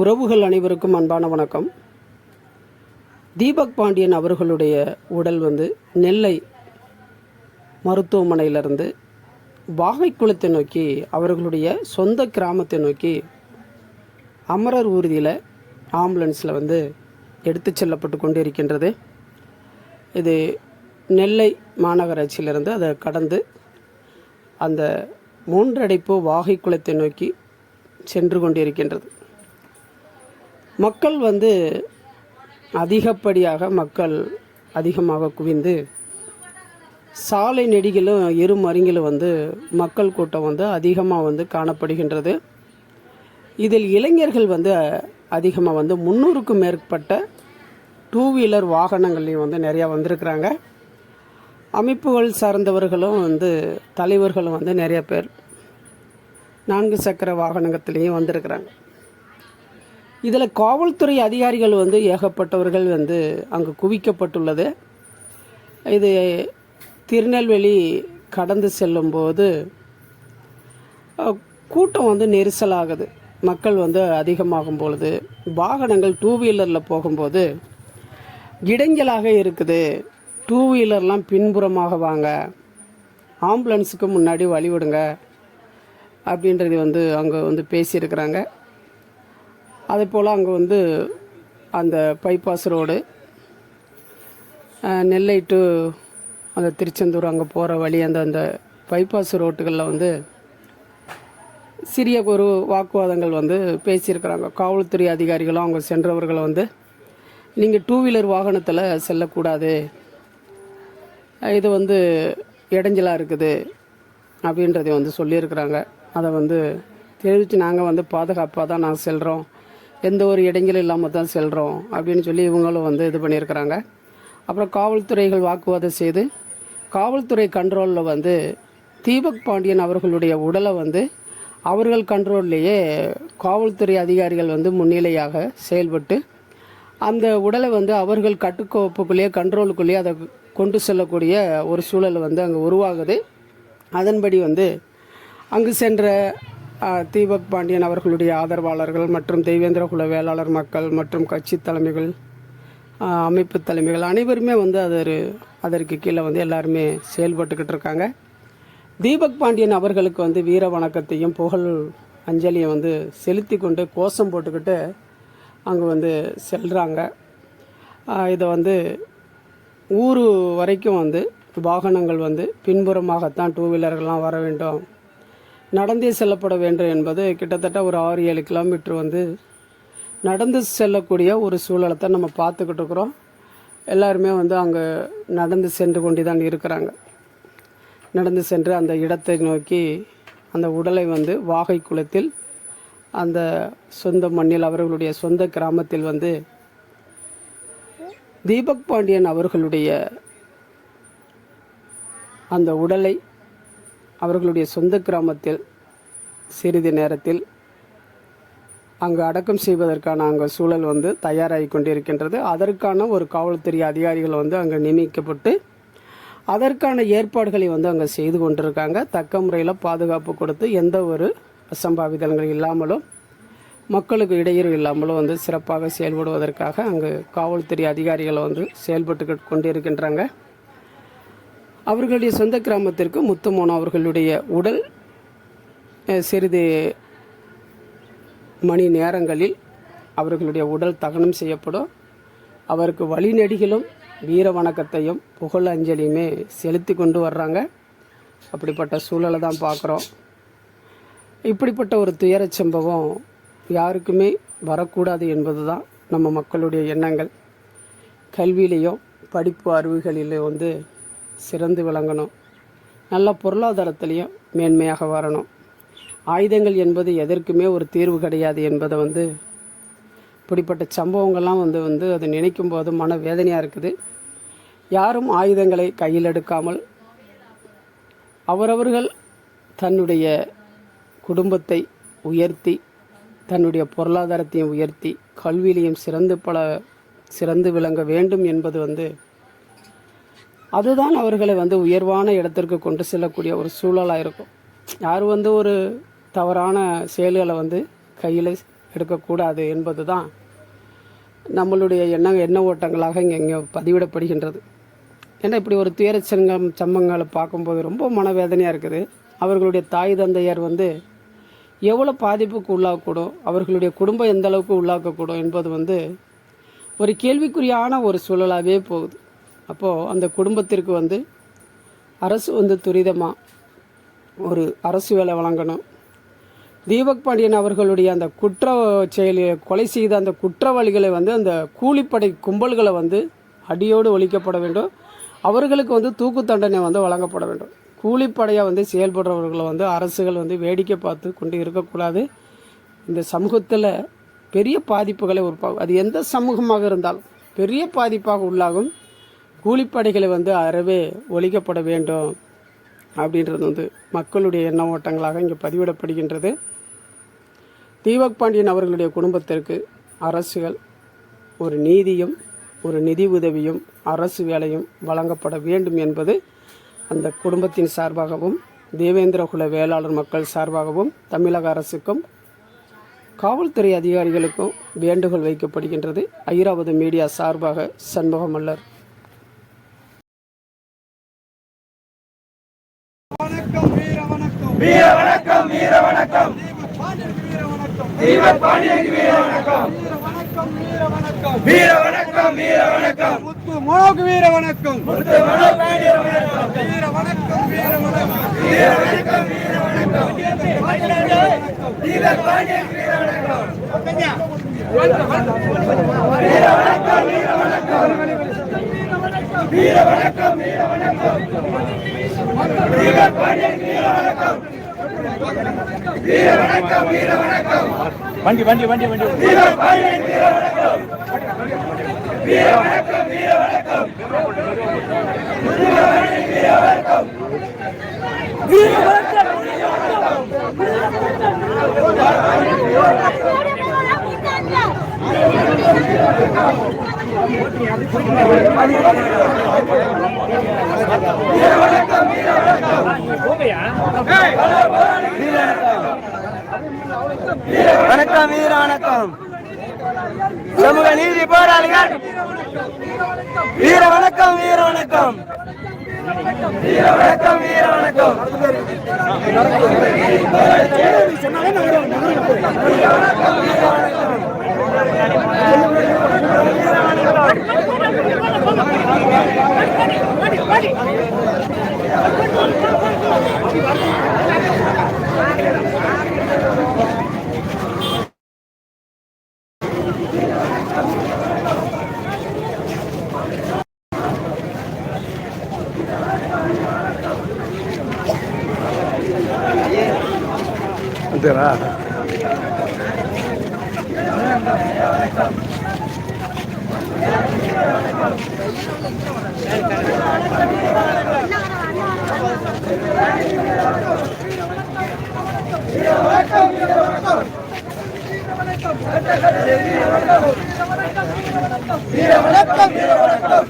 உறவுகள் அனைவருக்கும் அன்பான வணக்கம். தீபக் பாண்டியன் அவர்களுடைய உடல் வந்து நெல்லை மருத்துவமனையிலிருந்து வாகைக்குளத்தை நோக்கி அவர்களுடைய சொந்த கிராமத்தை நோக்கி அமரர் ஊர்தியில் ஆம்புலன்ஸில் வந்து எடுத்து செல்லப்பட்டு கொண்டு இருக்கின்றது இது நெல்லை மாநகராட்சியிலிருந்து அதை கடந்து அந்த மூன்றடைப்பு வாகைக்குளத்தை நோக்கி சென்று கொண்டிருக்கின்றது. மக்கள் வந்து அதிகப்படியாக மக்கள் அதிகமாக குவிந்து சாலை நெடிகளும் இரு மருங்கிலும் வந்து மக்கள் கூட்டம் வந்து அதிகமாக வந்து காணப்படுகின்றது. இதில் இளைஞர்கள் வந்து அதிகமாக வந்து முந்நூறுக்கும் மேற்பட்ட டூ வீலர் வாகனங்கள்லையும் வந்து நிறையா வந்திருக்கிறாங்க. அமைப்புகள் சார்ந்தவர்களும் வந்து தலைவர்களும் வந்து நிறைய பேர் நான்கு சக்கர வாகனத்துலேயும் வந்திருக்கிறாங்க. இதில் காவல்துறை அதிகாரிகள் வந்து ஏகப்பட்டவர்கள் வந்து அங்கு குவிக்கப்பட்டுள்ளது. இது திருநெல்வேலி கடந்து செல்லும்போது கூட்டம் வந்து நெரிசலாகுது. மக்கள் வந்து அதிகமாகும் பொழுது வாகனங்கள் டூ வீலரில் போகும்போது இடைஞ்சலாக இருக்குது. டூ வீலர்லாம் பின்புறமாக வாங்க ஆம்புலன்ஸுக்கு முன்னாடி வழிவிடுங்க அப்படின்றது வந்து அங்கே வந்து பேசியிருக்கிறாங்க. அதே போல் அங்கே வந்து அந்த பைபாஸ் ரோடு நெல்லை டு அந்த திருச்செந்தூர் அங்கே போகிற வழி அந்த அந்த பைபாஸ் ரோட்டுகளில் வந்து சிறிய ஒரு வாக்குவாதங்கள் வந்து பேசியிருக்கிறாங்க. காவல்துறை அதிகாரிகளும் அவங்க சென்றவர்களை வந்து நீங்கள் டூ வீலர் வாகனத்தில் செல்லக்கூடாது. இது வந்து இடைஞ்சலாக இருக்குது அப்படின்றதை வந்து சொல்லியிருக்கிறாங்க. அதை வந்து தெரிவித்து நாங்கள் வந்து பாதுகாப்பாக தான் நாங்கள் செல்கிறோம் எந்த ஒரு இடைஞ்சலும் இல்லாமல் தான் செல்கிறோம் அப்படின்னு சொல்லி இவங்களும் வந்து இது பண்ணியிருக்கிறாங்க. அப்புறம் காவல்துறைகள் வாக்குவாதம் செய்து காவல்துறை கண்ட்ரோலில் வந்து தீபக் பாண்டியன் அவர்களுடைய உடலை வந்து அவர்கள் கண்ட்ரோல்லையே காவல்துறை அதிகாரிகள் வந்து முன்னிலையாக செயல்பட்டு அந்த உடலை வந்து அவர்கள் கட்டுக்கோப்புக்குள்ளேயே கண்ட்ரோலுக்குள்ளேயே அதை கொண்டு செல்லக்கூடிய ஒரு சூழல் வந்து அங்கே உருவாகுது. அதன்படி வந்து அங்கு சென்ற தீபக் பாண்டியன் அவர்களுடைய ஆதரவாளர்கள் மற்றும் தெய்வேந்திர குல வேளாளர் மக்கள் மற்றும் கட்சி தலைமைகள் அமைப்பு தலைமைகள் அனைவருமே வந்து அது அதற்கு கீழே வந்து எல்லாருமே செயல்பட்டுக்கிட்டு இருக்காங்க. தீபக் பாண்டியன் அவர்களுக்கு வந்து வீர வணக்கத்தையும் புகழ் அஞ்சலியை வந்து செலுத்தி கொண்டு கோஷம் போட்டுக்கிட்டு அங்கே வந்து செல்கிறாங்க இதை வந்து ஊர் வரைக்கும் வந்து வாகனங்கள் வந்து பின்புறமாகத்தான் டூ வீலர்கள்லாம் வர வேண்டும். நடந்தே செல்லப்பட வேண்டும் என்பது கிட்டத்தட்ட ஒரு ஆறு ஏழு கிலோமீட்டர் வந்து நடந்து செல்லக்கூடிய ஒரு சூழலை தான் நம்ம பார்த்துக்கிட்டு இருக்கிறோம். எல்லாருமே வந்து அங்கே நடந்து சென்று கொண்டு தான் இருக்கிறாங்க. நடந்து சென்று அந்த இடத்தை நோக்கி அந்த உடலை வந்து வாகை குளத்தில் அந்த சொந்த மண்ணில் அவர்களுடைய சொந்த கிராமத்தில் வந்து தீபக் பாண்டியன் அவர்களுடைய அந்த உடலை அவர்களுடைய சொந்த கிராமத்தில் சிறிது நேரத்தில் அங்கு அடக்கம் செய்வதற்கான அங்கே சூழல் வந்து தயாராகி கொண்டிருக்கின்றது. அதற்கான ஒரு காவல்துறை அதிகாரிகள் வந்து அங்கே நியமிக்கப்பட்டு அதற்கான ஏற்பாடுகளை வந்து அங்கே செய்து கொண்டிருக்காங்க. தக்க முறையில் பாதுகாப்பு கொடுத்து எந்த ஒரு அசம்பாவிதங்கள் இல்லாமலும் மக்களுக்கு இடையூறு இல்லாமலும் வந்து சிறப்பாக செயல்படுவதற்காக அங்கு காவல்துறை அதிகாரிகள் வந்து செயல்பட்டு கொண்டிருக்கின்றாங்க. அவர்களுடைய சொந்த கிராமத்திற்கு முத்தமோன் அவர்களுடைய உடல் சிறிது மணி நேரங்களில் அவர்களுடைய உடல் தகனம் செய்யப்படும். அவருக்கு வழிநடிகளும் வீர வணக்கத்தையும் புகழ் அஞ்சலியுமே செலுத்தி கொண்டு வர்றாங்க. அப்படிப்பட்ட சூழலை தான் பார்க்குறோம். இப்படிப்பட்ட ஒரு துயரச் சம்பவம் யாருக்குமே வரக்கூடாது என்பது தான் நம்ம மக்களுடைய எண்ணங்கள். கல்வியிலையும் படிப்பு அறிவுகளிலும் வந்து சிறந்து விளங்கணும். நல்ல பொருளாதாரத்திலையும் மேன்மையாக வரணும். ஆயுதங்கள் என்பது எதற்குமே ஒரு தீர்வு கிடையாது என்பதை வந்து இப்படிப்பட்ட சம்பவங்கள்லாம் வந்து வந்து அதை நினைக்கும் போது மன வேதனையாக இருக்குது. யாரும் ஆயுதங்களை கையில் எடுக்காமல் அவரவர்கள் தன்னுடைய குடும்பத்தை உயர்த்தி தன்னுடைய பொருளாதாரத்தையும் உயர்த்தி கல்வியிலையும் சிறந்து பல சிறந்து விளங்க வேண்டும் என்பது வந்து அதுதான் அவர்களை வந்து உயர்வான இடத்திற்கு கொண்டு செல்லக்கூடிய ஒரு சூழலாக இருக்கும். யார் வந்து ஒரு தவறான செயல்களை வந்து கையில் எடுக்கக்கூடாது என்பது தான் நம்மளுடைய எண்ண எண்ண ஓட்டங்களாக இங்கே இங்கே பதிவிடப்படுகின்றது. ஏன்னா இப்படி ஒரு துயர சங்கம் பார்க்கும்போது ரொம்ப மனவேதனையாக இருக்குது. அவர்களுடைய தாய் தந்தையார் வந்து எவ்வளோ பாதிப்புக்கு உள்ளாகக்கூடும் அவர்களுடைய குடும்பம் எந்த அளவுக்கு உள்ளாக்கக்கூடும் என்பது வந்து ஒரு கேள்விக்குறியான ஒரு சூழலாகவே போகுது. அப்போது அந்த குடும்பத்திற்கு வந்து அரசு வந்து துரிதமாக ஒரு அரசு வேலை வழங்கணும். தீபக் பாண்டியன் அவர்களுடைய அந்த குற்ற செயலியை கொலை செய்த அந்த குற்றவாளிகளை வந்து அந்த கூலிப்படை கும்பல்களை வந்து அடியோடு ஒழிக்கப்பட வேண்டும். அவர்களுக்கு வந்து தூக்கு தண்டனை வந்து வழங்கப்பட வேண்டும். கூலிப்படையாக வந்து செயல்படுறவர்களை வந்து அரசுகள் வந்து வேடிக்கை பார்த்து கொண்டு இருக்கக்கூடாது. இந்த சமூகத்தில் பெரிய பாதிப்புகளை உருவாகும் அது எந்த சமூகமாக இருந்தாலும் பெரிய பாதிப்பாக உள்ளாகும். கூலிப்படைகளை வந்து அறவே ஒழிக்கப்பட வேண்டும் அப்படின்றது வந்து மக்களுடைய எண்ண ஓட்டங்களாக இங்கே பதிவிடப்படுகின்றது. தீபக் பாண்டியன் அவர்களுடைய குடும்பத்திற்கு அரசுகள் ஒரு நீதியும் ஒரு நிதி உதவியும் அரசு வேலையும் வழங்கப்பட வேண்டும் என்பது அந்த குடும்பத்தின் சார்பாகவும் தேவேந்திரகுல வேளாளர் மக்கள் சார்பாகவும் தமிழக அரசுக்கும் காவல்துறை அதிகாரிகளுக்கும் வேண்டுகோள் வைக்கப்படுகின்றது. ஐராவது மீடியா சார்பாக சண்முகமல்லர் வணக்கம் வீர வணக்கம் வீர வணக்கம் வீர வணக்கம் வீர வணக்கம் தீபக் பாண்டியன் வீர வணக்கம் வீர வணக்கம் வீர வணக்கம் முத்து மனோக் வீர வணக்கம் முத்து மனோக் வீர வணக்கம் வீர வணக்கம் வீர வணக்கம் வீர வணக்கம் வீர வணக்கம் வீர வணக்கம் வீர வணக்கம் வீர வணக்கம் வீர வணக்கம் வீர வணக்கம் வீர வணக்கம் வீர வணக்கம் வீர வணக்கம் வண்டி வண்டி வண்டி வண்டி. தீபக் வீர வணக்கம் வீர வணக்கம் வணக்கம் வீர வணக்கம். சமூக நீதி போராளிகள். வீர வணக்கம் வீர வணக்கம். வீர வணக்கம் வீர வணக்கம். சமூக நீதி போராளிகள் வீர வணக்கம் வீர வணக்கம் வீர வணக்கம் வீர வணக்கம்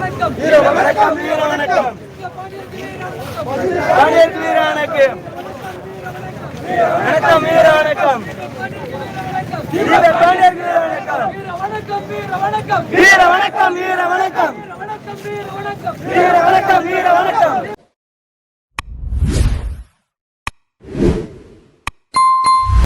అంతేనా வீர வணக்கம் வீர வணக்கம் வீர வணக்கம் வீர வணக்கம் வீர வணக்கம் வணக்கம் வீர வணக்கம் வீர வணக்கம் வீர வணக்கம் வீர வணக்கம் வீர வணக்கம் வீர வணக்கம்.